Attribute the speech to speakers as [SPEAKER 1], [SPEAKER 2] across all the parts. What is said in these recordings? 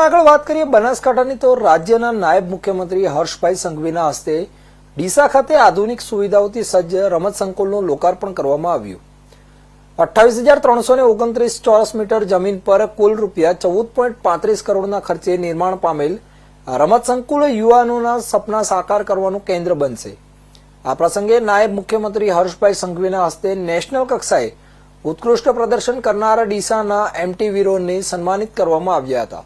[SPEAKER 1] આગળ વાત કરીએ બનાસકાંઠાની, તો રાજ્યના નાયબ મુખ્યમંત્રી હર્ષભાઈ સંઘવીના હસ્તે ડીસા ખાતે આધુનિક સુવિધાઓથી સજ્જ રમત સંકુલનું લોકાર્પણ કરવામાં આવ્યું. અઠ્ઠાવીસ હજાર ત્રણસો ઓગણત્રીસ ચોરસ મીટર જમીન પર કુલ રૂપિયા ચૌદ પોઈન્ટ પાંત્રીસ કરોડના ખર્ચે નિર્માણ પામેલ રમત સંકુલ યુવાનોના સપના સાકાર કરવાનું કેન્દ્ર બનશે. આ પ્રસંગે નાયબ મુખ્યમંત્રી હર્ષભાઈ સંઘવીના હસ્તે નેશનલ કક્ષાએ ઉત્કૃષ્ટ પ્રદર્શન કરનારા ડીસાના એમટી વીરોને સન્માનિત કરવામાં આવ્યા હતા.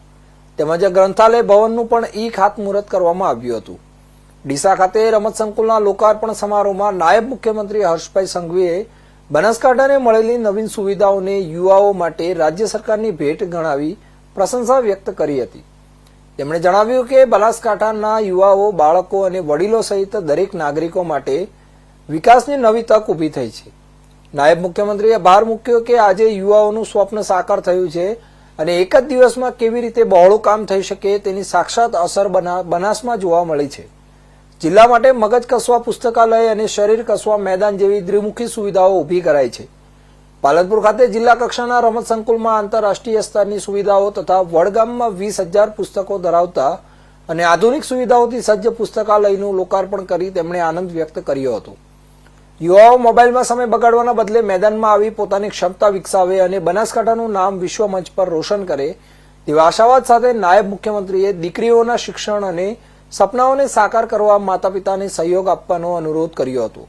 [SPEAKER 1] તેમજ ગ્રંથાલય ભવનનું પણ ઈ ખાતમુહૂર્ત કરવામાં આવ્યું હતું. ડીસા ખાતે રમત સંકુલના લોકાર્પણ સમારોહમાં નાયબ મુખ્યમંત્રી હર્ષભાઈ સંઘવીએ બનાસકાંઠાને મળેલી નવીન સુવિધાઓને યુવાઓ માટે રાજ્ય સરકારની ભેટ ગણાવી પ્રશંસા વ્યક્ત કરી હતી. તેમણે જણાવ્યું કે બનાસકાંઠાના યુવાઓ, બાળકો અને વડીલો સહિત દરેક નાગરિકો માટે વિકાસની નવી તક ઊભી થઈ છે. નાયબ મુખ્યમંત્રીએ ભાર મૂક્યો કે આજે યુવાઓનું સ્વપ્ન સાકાર થયું છે અને એક જ દિવસમાં કેવી રીતે બહોળું કામ થઈ શકે તેની સાક્ષાત અસર બના- બનાસમાં જોવા મળી છે. જિલ્લા માટે મગજ કસવા પુસ્તકાલય અને શરીર કસવા મેદાન જેવી દ્વિમુખી સુવિધાઓ ઊભી કરાઈ છે. પાલનપુર ખાતે જિલ્લા કક્ષાના રમત સંકુલમાં આંતરરાષ્ટ્રીય સ્તરની સુવિધાઓ તથા વડગામમાં વીસ હજાર પુસ્તકો ધરાવતા અને આધુનિક સુવિધાઓથી સજ્જ પુસ્તકાલયનું લોકાર્પણ કરી તેમણે આનંદ વ્યક્ત કર્યો હતો. યુવાઓ મોબાઈલમાં સમય બગાડવાના બદલે મેદાનમાં આવી પોતાની ક્ષમતા વિકસાવે અને બનાસકાંઠાનું નામ વિશ્વ મંચ પર રોશન કરે, તેવા આશાવાદ સાથે નાયબ મુખ્યમંત્રીએ દીકરીઓના શિક્ષણ અને સપનાઓને સાકાર કરવા માતા પિતાને સહયોગ આપવાનો અનુરોધ કર્યો હતો.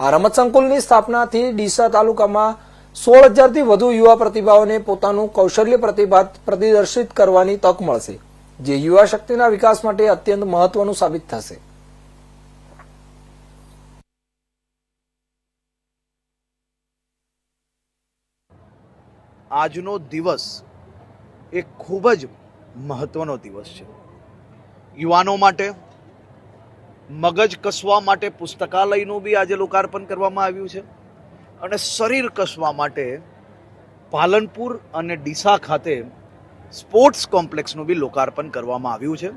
[SPEAKER 1] આ રમત સંકુલની સ્થાપનાથી ડીસા તાલુકામાં સોળ હજારથી વધુ યુવા પ્રતિભાઓને પોતાનું કૌશલ્ય પ્રતિભા પ્રદર્શિત કરવાની તક મળશે, જે યુવા શક્તિના વિકાસ માટે અત્યંત મહત્વનું સાબિત થશે.
[SPEAKER 2] આજનો દિવસ એ ખૂબ જ મહત્વનો દિવસ છે. યુવાનો માટે, મગજ કસવા માટે પુસ્તકાલયનું બી આજે લોકાર્પણ કરવામાં આવ્યું છે અને શરીર કસવા માટે પાલનપુર અને ડીસા ખાતે સ્પોર્ટ્સ કોમ્પ્લેક્સનું બી લોકાર્પણ કરવામાં આવ્યું છે.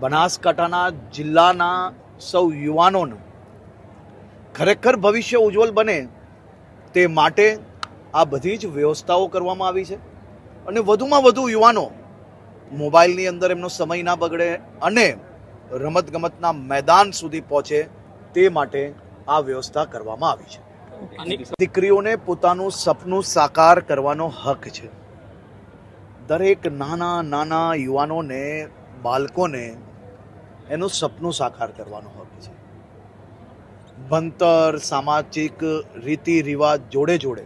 [SPEAKER 2] બનાસકાંઠાના જિલ્લાના સૌ યુવાનોનું ખરેખર ભવિષ્ય ઉજ્જવલ બને તે માટે આ બધી જ વ્યવસ્થાઓ કરવામાં આવી છે. અને વધુમાં વધુ યુવાનો મોબાઈલની અંદર એમનો સમય ના બગડે અને રમતગમતના મેદાન સુધી પહોંચે તે માટે આ વ્યવસ્થા કરવામાં આવી છે. દીકરીઓને પોતાનું સપનું સાકાર કરવાનો હક છે. દરેક નાના નાના યુવાનોને બાળકોને એનું સપનું સાકાર કરવાનો હક છે. ભણતર સામાજિક રીતિ રિવાજ જોડે જોડે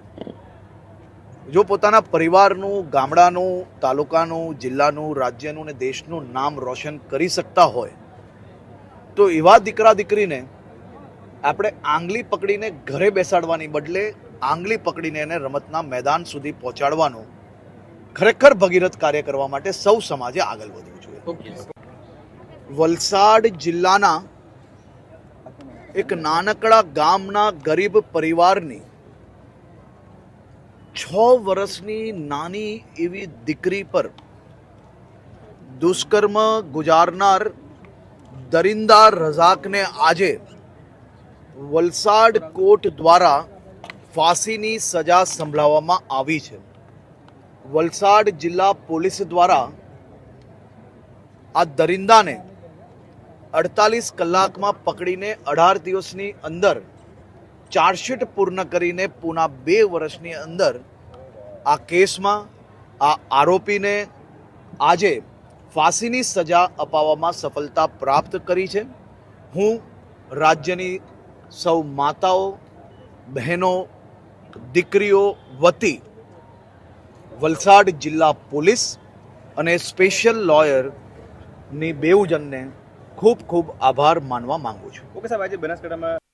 [SPEAKER 2] જો પોતાના પરિવારનું ગામડાનું તાલુકાનું જિલ્લાનું રાજ્યનું ને દેશનું નામ રોશન કરી શકતા હોય તો એવા દીકરા દીકરીને આપણે આંગળી પકડીને ઘરે બેસાડવાની બદલે આંગળી પકડીને એને રમતના મેદાન સુધી પહોંચાડવાનું ખરેખર ભગીરથ કાર્ય કરવા માટે સૌ સમાજે આગળ વધવું જોઈએ. વલસાડ જિલ્લાના એક નાનકડા ગામના ગરીબ પરિવારની છ વર્ષની નાની એવી દીકરી પર દુષ્કર્મ ગુજારનાર દરિંદા રઝાકને આજે વલસાડ કોર્ટ દ્વારા ફાંસીની સજા સંભળાવવામાં આવી છે. વલસાડ જિલ્લા પોલીસ દ્વારા આ દરિંદાને અડતાલીસ કલાકમાં પકડીને અઢાર દિવસની અંદર ચાર્જશીટ પૂર્ણ કરીને પૂના બે વર્ષની અંદર આ કેસમાં, આ આરોપીને આજે ફાંસીની સજા અપાવવામાં સફળતા પ્રાપ્ત કરી છે. હું રાજ્યની સૌ માતાઓ, બહેનો, દીકરીઓ વતી વલસાડ જિલ્લા પોલીસ અને સ્પેશિયલ લોયરની બેઉજનને ખૂબ ખૂબ આભાર માનવા માંગુ છું.
[SPEAKER 3] ઓકે સાહેબ, આજે બનાસકાંઠામાં